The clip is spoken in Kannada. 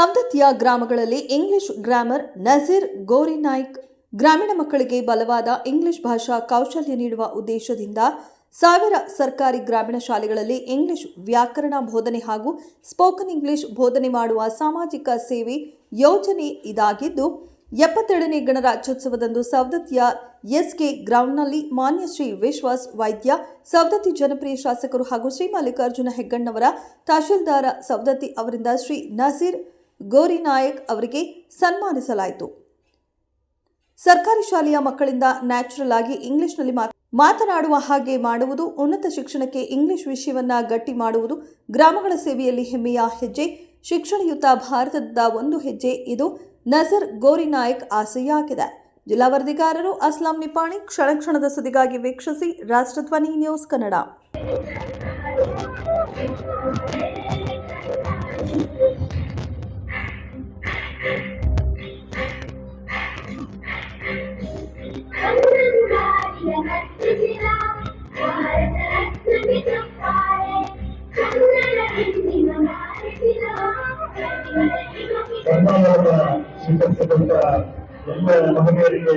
ಸವದತ್ತಿಯ ಗ್ರಾಮಗಳಲ್ಲಿ ಇಂಗ್ಲಿಷ್ ಗ್ರಾಮರ್ ನಜೀರ್ ಗೋರಿ ನಾಯ್ಕ್ ಗ್ರಾಮೀಣ ಮಕ್ಕಳಿಗೆ ಬಲವಾದ ಇಂಗ್ಲಿಷ್ ಭಾಷಾ ಕೌಶಲ್ಯ ನೀಡುವ ಉದ್ದೇಶದಿಂದ ಸಾವಿರ ಸರ್ಕಾರಿ ಗ್ರಾಮೀಣ ಶಾಲೆಗಳಲ್ಲಿ ಇಂಗ್ಲಿಷ್ ವ್ಯಾಕರಣ ಬೋಧನೆ ಹಾಗೂ ಸ್ಪೋಕನ್ ಇಂಗ್ಲಿಷ್ ಬೋಧನೆ ಮಾಡುವ ಸಾಮಾಜಿಕ ಸೇವೆ ಯೋಜನೆ ಇದಾಗಿದ್ದು, ಎಪ್ಪತ್ತೆರಡನೇ ಗಣರಾಜ್ಯೋತ್ಸವದಂದು ಸವದತ್ತಿಯ ಎಸ್ಕೆ ಗ್ರೌಂಡ್ನಲ್ಲಿ ಮಾನ್ಯ ಶ್ರೀ ವಿಶ್ವಾಸ್ ವೈದ್ಯ, ಸವದತ್ತಿ ಜನಪ್ರಿಯ ಶಾಸಕರು ಹಾಗೂ ಶ್ರೀ ಮಲ್ಲಿಕಾರ್ಜುನ ಹೆಗ್ಗಣ್ಣವರ ತಹಶೀಲ್ದಾರ ಸವದತ್ತಿ ಅವರಿಂದ ಶ್ರೀ ನಸೀರ್ ಗೋರಿನಾಯಕ್ ಅವರಿಗೆ ಸನ್ಮಾನಿಸಲಾಯಿತು. ಸರ್ಕಾರಿ ಶಾಲೆಯ ಮಕ್ಕಳಿಂದ ನ್ಯಾಚುರಲ್ ಆಗಿ ಇಂಗ್ಲಿಷ್ನಲ್ಲಿ ಮಾತ್- ಮಾತನಾಡುವ ಹಾಗೆ ಮಾಡುವುದು ಉನ್ನತ ಶಿಕ್ಷಣಕ್ಕೆ ಇಂಗ್ಲಿಷ್ ವಿಷಯವನ್ನ ಗಟ್ಟಿ ಮಾಡುವುದು ಗ್ರಾಮಗಳ ಸೇವೆಯಲ್ಲಿ ಹೆಮ್ಮೆಯ ಹೆಜ್ಜೆ, ಶಿಕ್ಷಣಯುತ ಭಾರತದ ಒಂದು ಹೆಜ್ಜೆ ಇದು ನಜರ್ ಗೋರಿನಾಯಕ್ ಆಸೆಯಾಗಿದೆ. ಜಿಲ್ಲಾ ವರದಿಗಾರರು ಅಸ್ಲಾಂ ನಿಪಾಣಿ ಕ್ಷಣ ಕ್ಷಣದ ಸುದ್ದಿಗಾಗಿ ವೀಕ್ಷಿಸಿ ರಾಷ್ಟ್ರಧ್ವನಿ ನ್ಯೂಸ್ ಕನ್ನಡ. ಸ್ವೀಕರಿಸಿದಂತ ಎಲ್ಲ ಮಹಿಳೆಯರಿಗೆ